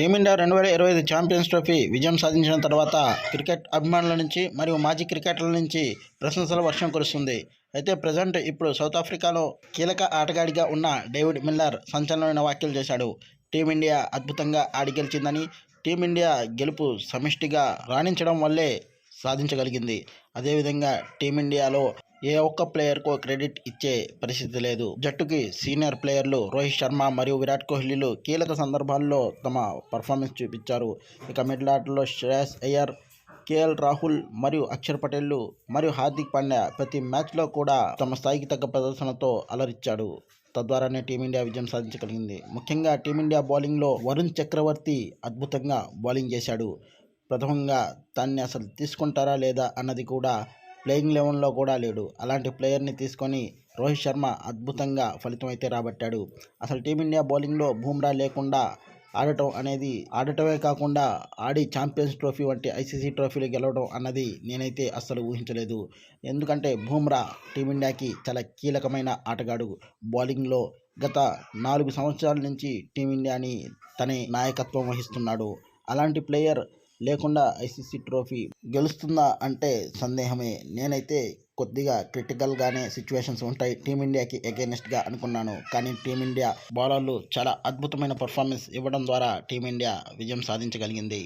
Team India రెండు వేల ఇరవై ఐదు ఛాంపియన్స్ ట్రోఫీ విజయం సాధించిన తర్వాత క్రికెట్ అభిమానుల నుంచి మరియు మాజీ క్రికెటర్ల నుంచి ప్రశంసల వర్షం కురుస్తుంది. అయితే ప్రజెంట్ ఇప్పుడు సౌత్ ఆఫ్రికాలో కీలక ఆటగాడిగా ఉన్న డేవిడ్ మిల్లర్ సంచలనమైన వ్యాఖ్యలు చేశాడు. టీమిండియా అద్భుతంగా ఆడి గెలిచిందని టీమిండియా గెలుపు సమిష్టిగా రాణించడం వల్లే సాధించగలిగింది. అదేవిధంగా టీమిండియాలో ఏ ఒక్క ప్లేయర్కు క్రెడిట్ ఇచ్చే పరిస్థితి లేదు. జట్టుకి సీనియర్ ప్లేయర్లు రోహిత్ శర్మ మరియు విరాట్ కోహ్లీలు కీలక సందర్భాల్లో తమ పర్ఫార్మెన్స్ చూపించారు. ఇక మిడిల్ ఆటలో శ్రేయస్ అయ్యర్ కేఎల్ రాహుల్ మరియు అక్షర్ పటేల్ మరియు హార్దిక్ పాండ్యా ప్రతి మ్యాచ్లో కూడా తమ స్థాయికి తగ్గ ప్రదర్శనతో అలరిచ్చాడు తద్వారానే టీమిండియా విజయం సాధించగలిగింది. ముఖ్యంగా టీమిండియా బౌలింగ్లో వరుణ్ చక్రవర్తి అద్భుతంగా బౌలింగ్ చేశాడు. ప్రథమంగా దాన్ని అసలు తీసుకుంటారా లేదా అన్నది కూడా ప్లేయింగ్ లెవెన్లో కూడా లేడు. అలాంటి ప్లేయర్ని తీసుకొని రోహిత్ శర్మ అద్భుతంగా ఫలితం అయితే రాబట్టాడు. అసలు టీమిండియా బౌలింగ్లో బూమ్రా లేకుండా ఆడటం అనేది ఆడటమే కాకుండా ఆడి ఛాంపియన్స్ ట్రోఫీ వంటి ఐసీసీ ట్రోఫీలు గెలవడం అన్నది నేనైతే అస్సలు ఊహించలేదు. ఎందుకంటే బూమ్రా టీమిండియాకి చాలా కీలకమైన ఆటగాడు. బౌలింగ్లో గత నాలుగు సంవత్సరాల నుంచి టీమిండియాని తనే నాయకత్వం వహిస్తున్నాడు. అలాంటి ప్లేయర్ లేకుండా ఐసీసీ ట్రోఫీ గెలుస్తుందా అంటే సందేహమే. నేనైతే కొద్దిగా క్రిటికల్గానే సిచ్యువేషన్స్ ఉంటాయి టీమిండియాకి అగైనెస్ట్గా అనుకున్నాను. కానీ టీమిండియా బౌలర్లు చాలా అద్భుతమైన పర్ఫార్మెన్స్ ఇవ్వడం ద్వారా టీమిండియా విజయం సాధించగలిగింది.